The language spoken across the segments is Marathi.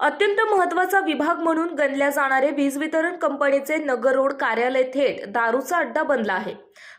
अत्यंत महत्त्वाचा विभाग म्हणून गणल्या जाणारे वीज वितरण कंपनीचे नगर रोड कार्यालय थेट दारूचा अड्डा बनला आहे.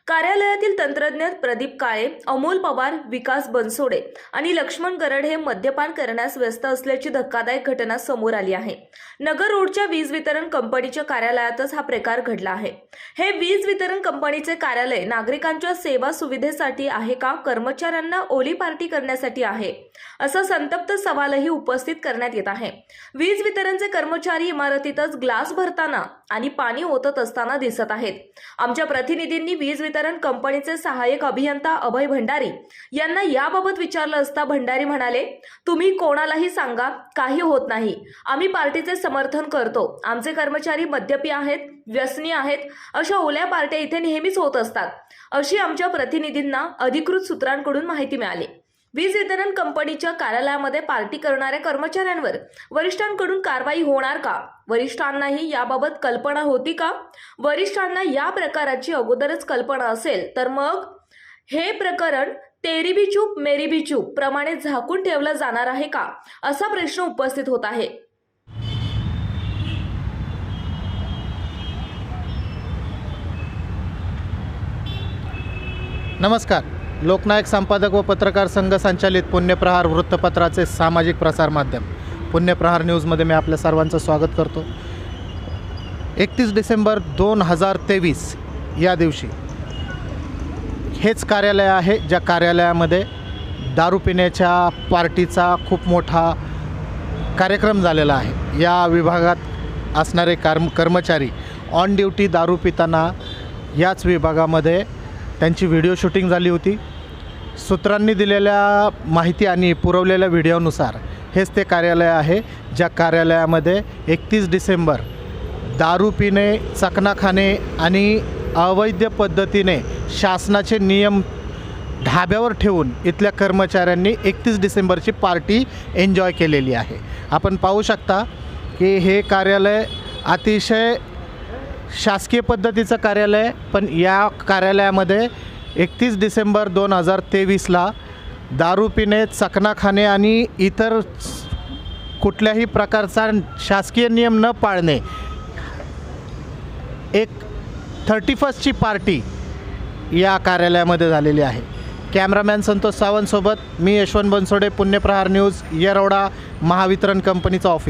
कार्यालयातील तंत्रज्ञ प्रदीप काळे अमोल पवार विकास बनसोडे आणि लक्ष्मण गरड हे मद्यपान करण्यास व्यस्त असल्याची धक्कादायक घटना समोर आली आहे. नगर रोडच्या वीज वितरण कंपनीच्या कार्यालयातच हा प्रकार घडला आहे. हे वीज वितरण कंपनीचे कार्यालय नागरिकांच्या सेवा सुविधेसाठी आहे का? कर्मचाऱ्यांना ओली पार्टी करण्यासाठी आहे? असा संतप्त सवालही उपस्थित करण्यात येत आहे. वीज वितरणचे कर्मचारी इमारतीतच ग्लास भरताना आणि पाणी ओतत असताना दिसत आहेत. आमच्या प्रतिनिधींनी वीज वितरण कंपनीचे सहाय्यक अभियंता अभय भंडारी यांना याबाबत विचारलं असता भंडारी म्हणाले तुम्ही कोणालाही सांगा काही होत नाही. आम्ही पार्टीचे समर्थन करतो. आमचे कर्मचारी मद्यपी आहेत व्यसनी आहेत अशा ओल्या पार्ट्या इथे नेहमीच होत असतात. अशी आमच्या प्रतिनिधींना अधिकृत सूत्रांकडून माहिती मिळाली. वीज वितरण कंपनीच्या कार्यालयामध्ये पार्टी करणाऱ्या कर्मचाऱ्यांवर वरिष्ठांकडून कारवाई होणार का? वरिष्ठांनाही याबाबत कल्पना होती का? वरिष्ठांना या प्रकाराची अगोदरच कल्पना असेल तर मग? हे प्रकरण तेरी भी चूप मेरी भी चूप प्रमाणे झाकून ठेवलं जाणार आहे का? असा प्रश्न उपस्थित होत आहे. नमस्कार. लोकनायक संपादक व पत्रकार संघ संचालित पुण्यप्रहार वृत्तपत्राचे सामाजिक प्रसार माध्यम. पुण्यप्रहार न्यूजमध्ये मी आपल्या सर्वांचं स्वागत करतो. एकतीस डिसेंबर दोन हजार तेवीस या दिवशी. हेच कार्यालय आहे ज्या कार्यालयामध्ये दारू पिण्याच्या पार्टीचा खूप मोठा कार्यक्रम झालेला आहे. या विभागात असणारे कर्म कर्मचारी ऑन ड्युटी दारू पिताना याच विभागामध्ये त्यांची व्हिडिओ शूटिंग झाली होती. सूत्रांनी दिलेल्या माहिती आणि पुरवलेल्या व्हिडिओनुसार हेच ते कार्यालय आहे ज्या कार्यालयामध्ये एकतीस डिसेंबर दारू पिणे चकना खाणे आणि अवैध पद्धतीने शासनाचे नियम ढाब्यावर ठेवून इथल्या कर्मचाऱ्यांनी एकतीस डिसेंबरची पार्टी एन्जॉय केलेली आहे. आपण पाहू शकता की हे कार्यालय अतिशय शासकीय पद्धतीचं कार्यालय पण या कार्यालयामध्ये एकतीस डिसेंबर दोन हजार तेवीसला दारू पिणे चकना खाणे आणि इतर कुठल्याही प्रकारचा शासकीय नियम न पाळणे एक थर्टी फर्स्टची पार्टी या कार्यालयामध्ये झालेली आहे. कॅमेरामॅन संतोष सावंतसोबत मी यशवंत बनसोडे पुण्यप्रहार न्यूज येरवडा महावितरण कंपनीचं ऑफिस.